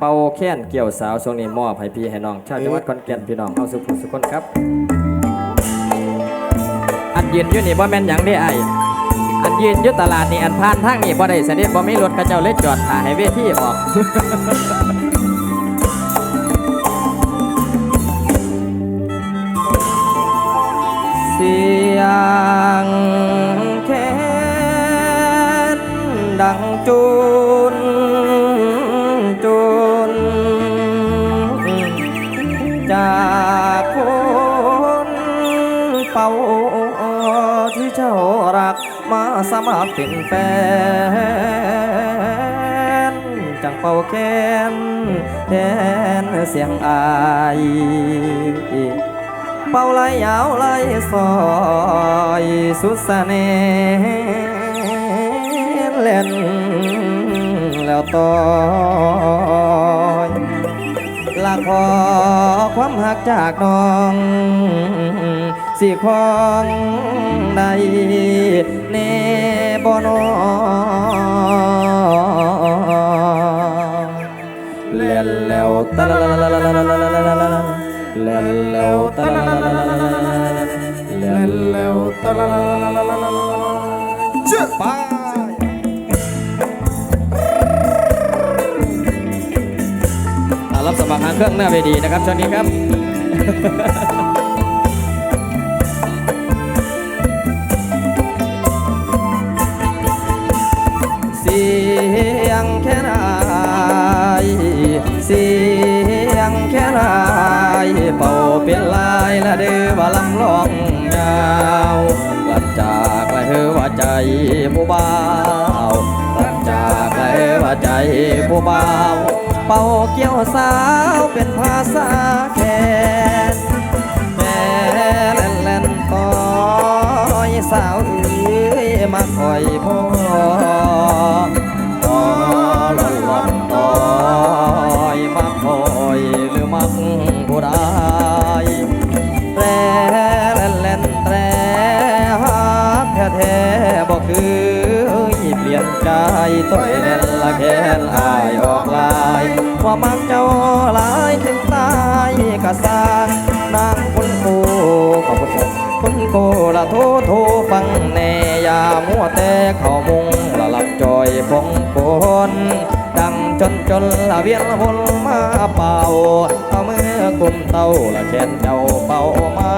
เป่าแค้นเกี่ยวสาวช่วงนี้มอบให้พี่ให้น้องชาวจังหวัดขอนแก่นพี่น้องเอาสุขสุขคนครับ อันยืนอยู่นี่บ่แม่นหยังได้ไออันยืนอยู่ตลาดนี่อันผ่านทางนี่บ่ได้เสด็จบ่มีรถกระเจ้าเลยจอดหาให้เวทีออก เสียงแค้นดังจูน จากคนเป่าที่เจ้ารักมาสมัครเป็นแฟนจังเป่าแค้นแทนเสียงอายเป่าไหลยาวไหลซอยสุดสเน่ห์เล่นแล้วต่อ กจากน้อง สิของใดเนบนอเล่นแล้วตะละละละละละละละละละละเล่นแล้วตะละละละละละละเล่นแล้วตะละละละละละละละไปอ่า สมัครหาเครื่องหน้าเวทีนะครับช่วงนี้ครับเสียงแค่ไหนเสียงแค่ไหนเป่าเป็นลายละเดือว่าลำลองยาวกลับจากละเฮอว่าใจผู้บ่าวกลับจากละเฮอว่าใจผู้บ่าว เป่าเกี่ยวสาวเป็นภาษาแคน ว่ามักเจ้าหลายถึงตายกะสางนางคนโกขอบคุณครับคุณโกละโทโทฟังแน่ยามัวแต่เข้ามุงละหลับจอยพงปนดังจนจนละเวียนละวนมาเป่าเอามือกุมเต้าละแขนเจ้าเป่ามา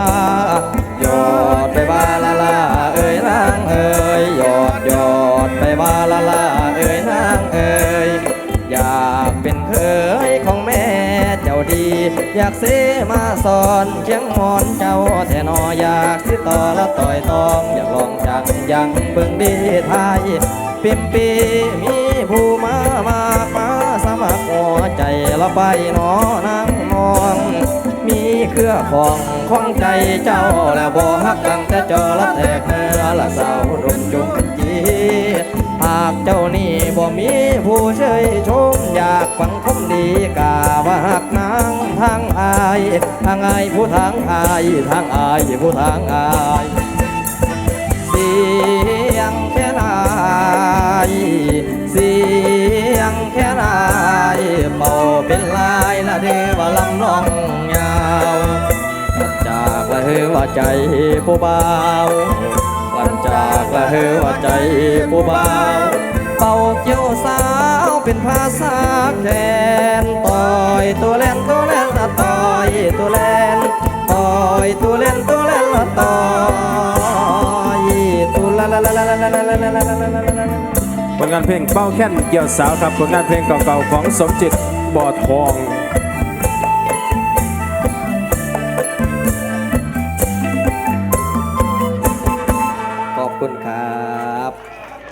หยอดไปบาละลาเอ้ยนางเอ้ยหยอดหยอดไปบาละลา ยของแม่เจ้าดี อยากเสมาสอนเคียงมอนเจ้าแทนออยากสิต่อละต่อยตองอยากลองจังยังเบิ่งดีไทยปิมปีมีผู้มามากมาสมัครหัวใจละไปหนอนางมอง มีเครือของของใจเจ้าแล้วบ่ฮักตั้งแต่เจอละแตกเนื้อละสาวรุ่มจุงจีากเจ้านี่บ่มีผู้เชยชมอยากฟังคมดีกาว่าหักนางทางอายทางอายผู้ทางอายทางอายผู้ทางอายเสียงแค่ไหนเสียงแค่ไหนเป่าเป็นลายละเดว่าลำลองยาวกลับจากละเฮว่าใจผู้บ่าวกลับจากละเฮว่าใจผู้บ่า แคนต่อยตัวเล่นตัวเล่นละต่อยตัวเล่นต่อยตัวเล่นตัวเล่นละต่อยตัวละละละละละละละละละละละละละผลงานเพลงเป้าแค้นเกี่ยวสาวครับผลงานเพลงเก่าๆของสมจิตบอดทอง